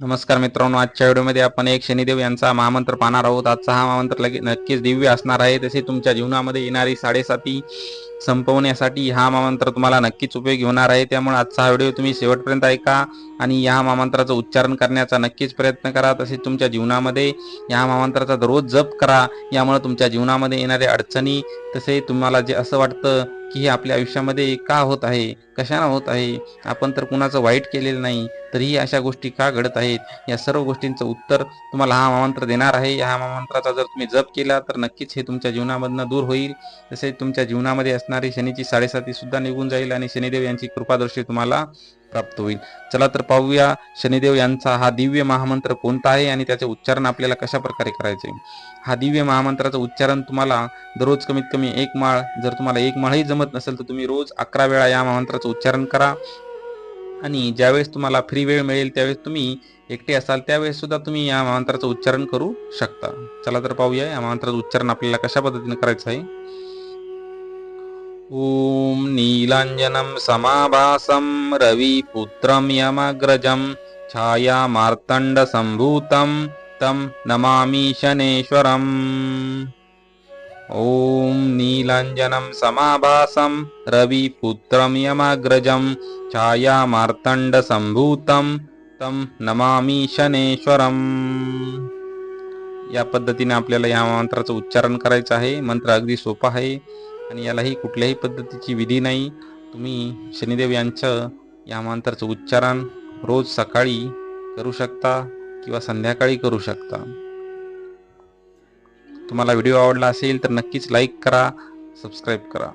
नमस्कार मित्रांनो आजच्या व्हिडिओमध्ये आपण एक शनिदेव यांचा महामंत्र पाहणार आहोत. आजचा हा महामंत्र लगे नक्कीच दिव्य असणार आहे. तसे तुमच्या जीवनामध्ये येणारी साडेसाती संपवण्यासाठी हा महामंत्र तुम्हाला नक्कीच उपयोगी होणार आहे. त्यामुळे आजचा हा व्हिडिओ तुम्ही शेवटपर्यंत ऐका आणि या महामंत्राचं उच्चारण करण्याचा नक्कीच प्रयत्न करा. तसेच तुमच्या जीवनामध्ये या महामंत्राचा दररोज जप करा. यामुळे तुमच्या जीवनामध्ये येणाऱ्या अडचणी तसे तुम्हाला जे असं वाटतं की हे आपल्या आयुष्यामध्ये का होत आहे कशानं होत आहे आपण तर कुणाचं वाईट केलेलं नाही तरीही अशा गोष्टी का घडत आहेत? या सर्व गोष्टींचं उत्तर तुम्हाला हा महामंत्र देणार आहे. या महामंत्राचा जर तुम्ही जप केला तर नक्कीच हे तुमच्या जीवनामधनं दूर होईल. तसेच तुमच्या जीवनामध्ये असणार शनीची साडेसाती सुद्धा निघून जाईल आणि शनिदेव यांची कृपादृष्टी तुम्हाला प्राप्त होईल. चला तर पाहूया शनिदेव यांचा हा दिव्य महामंत्र कोणता आहे आणि त्याचे उच्चारण आपल्याला कशा प्रकारे करायचे? हा दिव्य महामंत्राचं उच्चारण तुम्हाला दररोज कमीत कमी एक माळ जर तुम्हाला एक माळही जमत नसेल तर तुम्ही रोज अकरा वेळा या महामंत्राचं उच्चारण करा. आणि ज्यावेळेस तुम्हाला फ्री वेळ मिळेल त्यावेळेस तुम्ही एकटे असाल त्यावेळेस सुद्धा तुम्ही या महामंत्राचं उच्चारण करू शकता. चला तर पाहूया या महामंत्राचं उच्चारण आपल्याला कशा पद्धतीने करायचं आहे? ॐ नीलांजनं समाभासं रविपुत्रं यमग्रजं छाया मार्तंड संभूतं तं नमामि शनेश्वरम्। ॐ नीलाञ्जनं समाभासं रविपुत्रं यमग्रजं छायामार्तण्डसम्भूतं तं नमामि शनेश्वरम्। या पद्धतीने आपल्याला या मंत्राचं उच्चारण करायचं आहे. मंत्र अगदी सोपा आहे. आणि यालाही कुठल्याही पद्धतीची विधी नाही. तुम्ही शनिदेव यांचं या मंत्राचं उच्चारण रोज सकाळी करू शकता किंवा संध्याकाळी करू शकता. तुम्हाला व्हिडिओ आवडला असेल तर नक्कीच लाईक करा सबस्क्राईब करा.